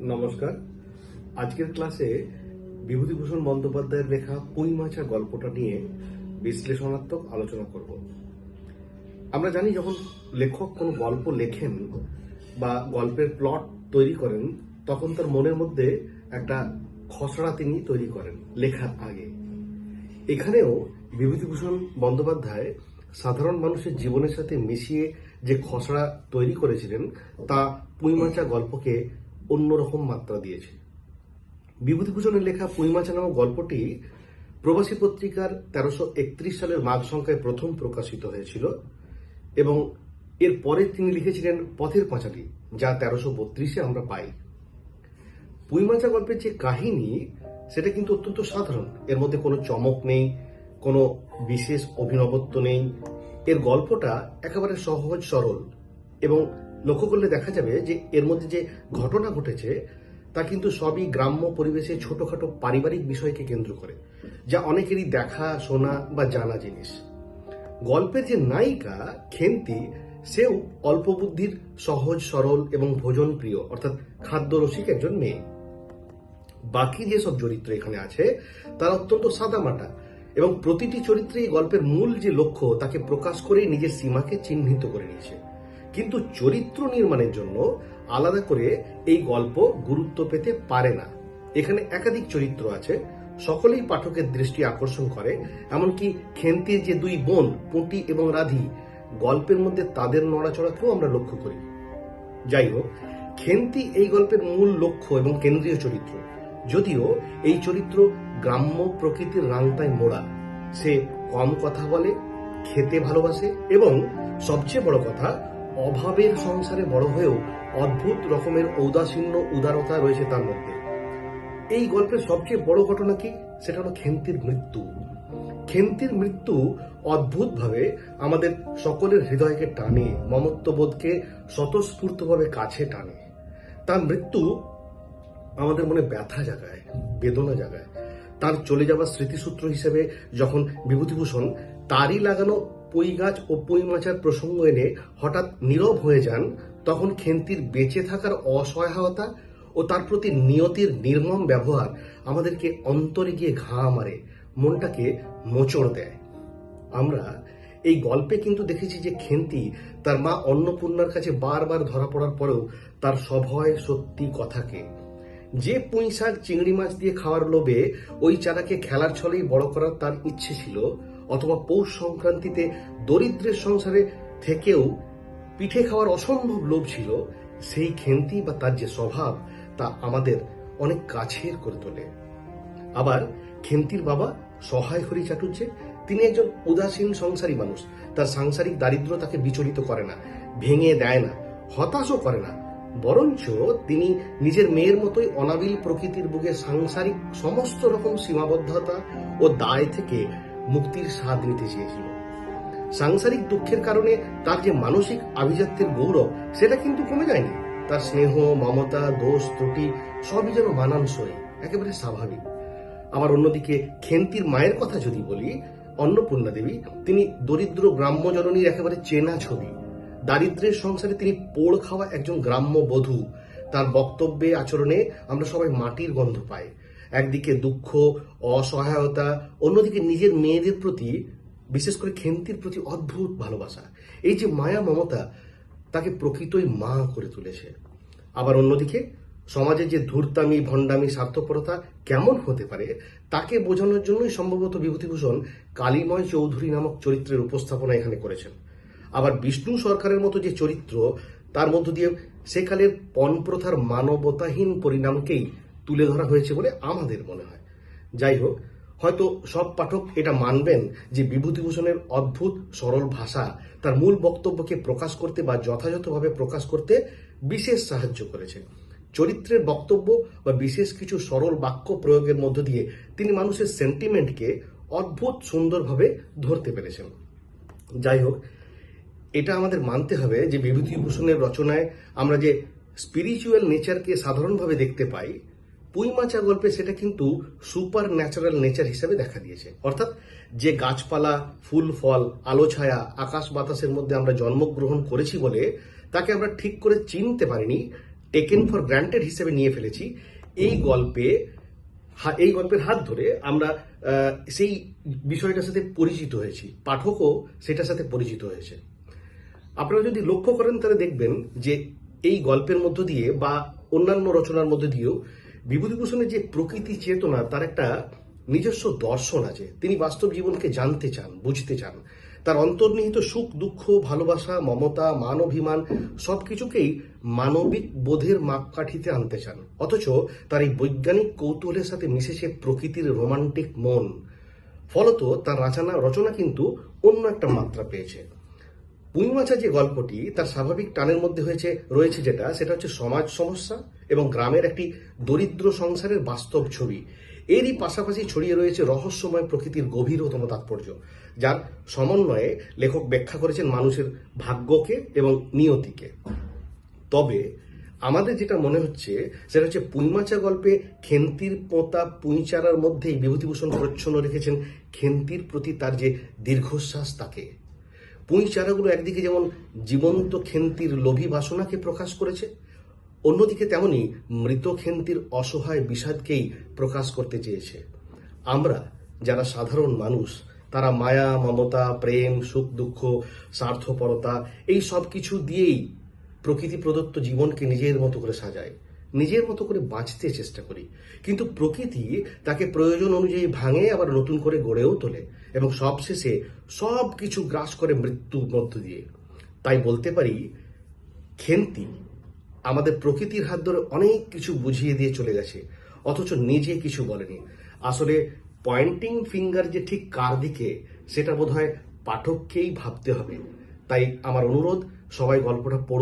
নমস্কার। আজকের ক্লাসে বিভূতিভূষণ বন্দ্যোপাধ্যায়ের লেখা পুঁই মাছা গল্পটা নিয়ে বিশ্লেষণাত্মক আলোচনা করব। আমরা জানি যখন লেখক কোনো গল্প লেখেন বা গল্পের প্লট তৈরি করেন, তখন তার মনের মধ্যে একটা খসড়া তিনি তৈরি করেন লেখার আগে। এখানেও বিভূতিভূষণ বন্দ্যোপাধ্যায় সাধারণ মানুষের জীবনের সাথে মিশিয়ে যে খসড়া তৈরি করেছিলেন, তা পুঁইমাচা গল্পকে অন্যরকম মাত্রা দিয়েছে। বিভূতিভূষণের লেখা পুঁইমাচা নামক গল্পটি প্রবাসী পত্রিকার তেরোশো একত্রিশ সালের মাঘ সংখ্যায় প্রথম প্রকাশিত হয়েছিল এবং এর পরে তিনি লিখেছিলেন পথের পাঁচালী, যা তেরোশো বত্রিশে আমরা পাই। পুইমাচা গল্পের যে কাহিনী, সেটা কিন্তু অত্যন্ত সাধারণ। এর মধ্যে কোনো চমক নেই, কোনো বিশেষ অভিনবত্ব নেই। এর গল্পটা একেবারে সহজ সরল এবং লক্ষ্য করলে দেখা যাবে যে এর মধ্যে যে ঘটনা ঘটেছে, তা কিন্তু সবই গ্রাম্য পরিবেশে ছোটখাটো পারিবারিক বিষয়কে কেন্দ্র করে, যা অনেকেরই দেখা, শোনা বা জানা জিনিস। গল্পের যে নায়িকা, খেন্তি, সেও অল্প বুদ্ধির, সহজ, সরল এবং ভোজন প্রিয় অর্থাৎ খাদ্য রসিক একজন মেয়ে। বাকি যেসব চরিত্র এখানে আছে, তারা অত্যন্ত সাদামাটা এবং প্রতিটি চরিত্রে গল্পের মূল যে লক্ষ্য, তাকে প্রকাশ করে নিজের সীমাকে চিহ্নিত করে নিয়েছে। কিন্তু চরিত্র নির্মাণের জন্য আলাদা করে এই গল্প গুরুত্ব পেতে পারে না। এখানে একাধিক চরিত্র আছে, সকলেই পাঠকের দৃষ্টি আকর্ষণ করে, এমনকি খেন্তির যে দুই বোন, পুঁটি এবং রাধি, গল্পের মধ্যে তাদের নড়াচড়াকেও আমরা লক্ষ্য করি। যাই হোক, খেন্তি এই গল্পের মূল লক্ষ্য এবং কেন্দ্রীয় চরিত্র। যদিও এই চরিত্র গ্রাম্য প্রকৃতির রাংতায় মোড়া, সে কম কথা বলে, খেতে ভালোবাসে এবং সবচেয়ে বড় কথা অভাবের সংসারে বড় হয়েও অদ্ভুত রকমের ঔদাসীন্য উদারতা রয়েছে তার মধ্যে। এই গল্পের সবচেয়ে বড় ঘটনা কি? সেটা হলো খেন্তির মৃত্যু। খেন্তির মৃত্যু অদ্ভুতভাবে আমাদের সকলের হৃদয়কে টানে, মমত্ববোধকে স্বতঃস্ফূর্তভাবে কাছে টানে। তার মৃত্যু আমাদের মনে ব্যথা জাগায়, বেদনা জাগায়। তার চলে যাওয়ার স্মৃতিসূত্র হিসেবে যখন বিভূতিভূষণ তারই লাগানো পুঁই গাছ ও পুঁই মাচার প্রসঙ্গ এনে হঠাৎ নীরব হয়ে যান, তখন খেন্তির বেঁচে থাকার অসহায়তা ও তার প্রতি নিয়তির নির্মম ব্যবহার আমাদেরকে অন্তরে গিয়ে ঘা মারে, মনটাকে মোচড় দেয়। আমরা এই গল্পে কিন্তু দেখেছি যে খেন্তি তার মা অন্নপূর্ণার কাছে বারবার ধরা পড়ার পরেও তার সভয় সত্যি কথাকে। যে পুঁই শাক চিংড়ি মাছ দিয়ে খাওয়ার লোভে ওই চারাকে খেলার ছলেই বড় করার তার ইচ্ছে ছিল অথবা পৌষ সংক্রান্তিতে দরিদ্রের সংসারে থেকেও পিঠে খাওয়ার অসম্ভব লোভ ছিল, সেই খেন্তি বা তার যে স্বভাব, তা আমাদের অনেক কাছের করে তোলে। আবার খেন্তির বাবা সহায় হরি চাটুর্যে, তিনি একজন উদাসীন সংসারী মানুষ। তার সাংসারিক দারিদ্র তাকে বিচলিত করে না, ভেঙে দেয় না, হতাশও করে না। বরঞ্চ তিনি নিজের মেয়ের মতোই অনাবিল প্রকৃতির বুকে সাংসারিক সমস্ত রকম সীমাবদ্ধতা ও দায় থেকে মুক্তির স্বাদ নিতে চেয়েছিল। সাংসারিক দুঃখের কারণে তার যে মানসিক আভিজাত্যের গৌরব, সেটা কিন্তু কমে যায়নি। তার স্নেহ, মমতা, দোষ, ত্রুটি সবই যেন মানানসই, একেবারে স্বাভাবিক। আবার অন্যদিকে খেন্তির মায়ের কথা যদি বলি, অন্নপূর্ণা দেবী, তিনি দরিদ্র গ্রাম্য জননীর একেবারে চেনা ছবি। দারিদ্রের সংসারে তিনি পোড় খাওয়া একজন গ্রাম্য বধূ। তার বক্তব্যে, আচরণে আমরা সবাই মাটির গন্ধ পাই। একদিকে দুঃখ, অসহায়তা, অন্যদিকে নিজের মেয়েদের প্রতি, বিশেষ করে খেন্তির প্রতি অদ্ভুত ভালোবাসা। এই যে মায়া মমতা, তাকে প্রকৃতই মা করে তুলেছে। আবার অন্যদিকে, সমাজে যে ধূর্তামি, ভণ্ডামি, স্বার্থপরতা কেমন হতে পারে, তাকে বোঝানোর জন্যই সম্ভবত বিভূতিভূষণ কালীময় চৌধুরী নামক চরিত্রের উপস্থাপনা এখানে করেছেন। আবার বিষ্ণু সরকারের মতো যে চরিত্র, তার মধ্য দিয়ে সেকালের পণপ্রথার মানবতাহীন পরিণামকেই তুলে ধরা হয়েছে বলে আমাদের মনে হয়। যাই হোক, হয়তো সব পাঠক এটা মানবেন যে বিভূতিভূষণের অদ্ভুত, সরল ভাষা তার মূল বক্তব্যকে প্রকাশ করতে বা যথাযথভাবে প্রকাশ করতে বিশেষ সাহায্য করেছে। চরিত্রের বক্তব্য বা বিশেষ কিছু সরল বাক্য প্রয়োগের মধ্য দিয়ে তিনি মানুষের সেন্টিমেন্টকে অদ্ভুত সুন্দরভাবে ধরতে পেরেছেন। যাই হোক, এটা আমাদের মানতে হবে যে বিভূতিভূষণের রচনায় আমরা যে স্পিরিচুয়াল নেচারকে সাধারণভাবে দেখতে পাই পুইমাচা গল্পে সেটা কিন্তু সুপার ন্যাচারাল নেচার হিসাবে দেখা দিয়েছে। অর্থাৎ যে গাছপালা, ফুল, ফল, আলো, ছায়া, আকাশ বাতাসের মধ্যে আমরা জন্মগ্রহণ করেছি বলে তাকে আমরা ঠিক করে চিনতে পারিনি টেকেন ফর গ্রান্টেড হিসেবে নিয়ে ফেলেছি। এই গল্পে এই গল্পের হাত ধরে আমরা সেই বিষয়টার সাথে পরিচিত হয়েছি। পাঠকও সেটার সাথে পরিচিত হয়েছে। আপনারা যদি লক্ষ্য করেন তাহলে দেখবেন যে এই গল্পের মধ্য দিয়ে বা অন্যান্য রচনার মধ্যে দিয়েও বিভূতিভূষণের যে প্রকৃতি চেতনা, তার একটা নিজস্ব দর্শন আছে। তিনি বাস্তব জীবনকে জানতে চান, বুঝতে চান। তার অন্তর্নিহিত সুখ, দুঃখ, ভালোবাসা, মমতা মান অভিমান সবকিছুকেই মানবিক বোধের মাপকাঠিতে আনতে চান। অথচ তার এই বৈজ্ঞানিক কৌতূহলের সাথে মিশেছে প্রকৃতির রোমান্টিক মন। ফলত তার রচনা রচনা কিন্তু অন্য একটা মাত্রা পেয়েছে। পুঁইমাছা যে গল্পটি, তার স্বাভাবিক টানের মধ্যে হয়েছে, রয়েছে যেটা, সেটা হচ্ছে সমাজ সমস্যা এবং গ্রামের একটি দরিদ্র সংসারের বাস্তব ছবি। এরই পাশাপাশি ছড়িয়ে রয়েছে রহস্যময় প্রকৃতির গভীরতম তাৎপর্য, যার সমন্বয়ে লেখক ব্যাখ্যা করেছেন মানুষের ভাগ্যকে এবং নিয়তিকে। তবে আমাদের যেটা মনে হচ্ছে, সেটা হচ্ছে পুঁইমাচা গল্পে খেন্তির পোঁতা পুঁইচারার মধ্যেই বিভূতিভূষণ প্রচ্ছন্ন রেখেছেন, খেন্তির প্রতি তার যে দীর্ঘশ্বাস, তাকে পুঁই চারাগুলো একদিকে যেমন জীবন্ত খেন্তির লোভী বাসনাকে প্রকাশ করেছে, অন্যদিকে তেমনি মৃত খেন্তির অসহায় বিষাদকেই প্রকাশ করতে চেয়েছে। আমরা যারা সাধারণ মানুষ, তারা মায়া, মমতা, প্রেম, সুখ, দুঃখ, স্বার্থপরতা, এই সব কিছু দিয়েই প্রকৃতি প্রদত্ত জীবনকে নিজের মতো করে সাজায়। নিজের মতো করে বাঁচতে চেষ্টা করি। কিন্তু প্রকৃতি তাকে প্রয়োজন অনুযায়ী ভাঙে, আবার নতুন করে গড়েও তোলে এবং সবশেষে সব কিছু গ্রাস করে মৃত্যুর মধ্য দিয়ে। তাই বলতে পারি, খেন্তি আমাদের প্রকৃতির হাত ধরে অনেক কিছু বুঝিয়ে দিয়ে চলে গেছে, অথচ নিজে কিছু বলেনি। আসলে পয়েন্টিং ফিঙ্গার যে ঠিক কার দিকে, সেটা বোধহয় পাঠককেই ভাবতে হবে। তাই আমার অনুরোধ, সবাই গল্পটা পড়ুন।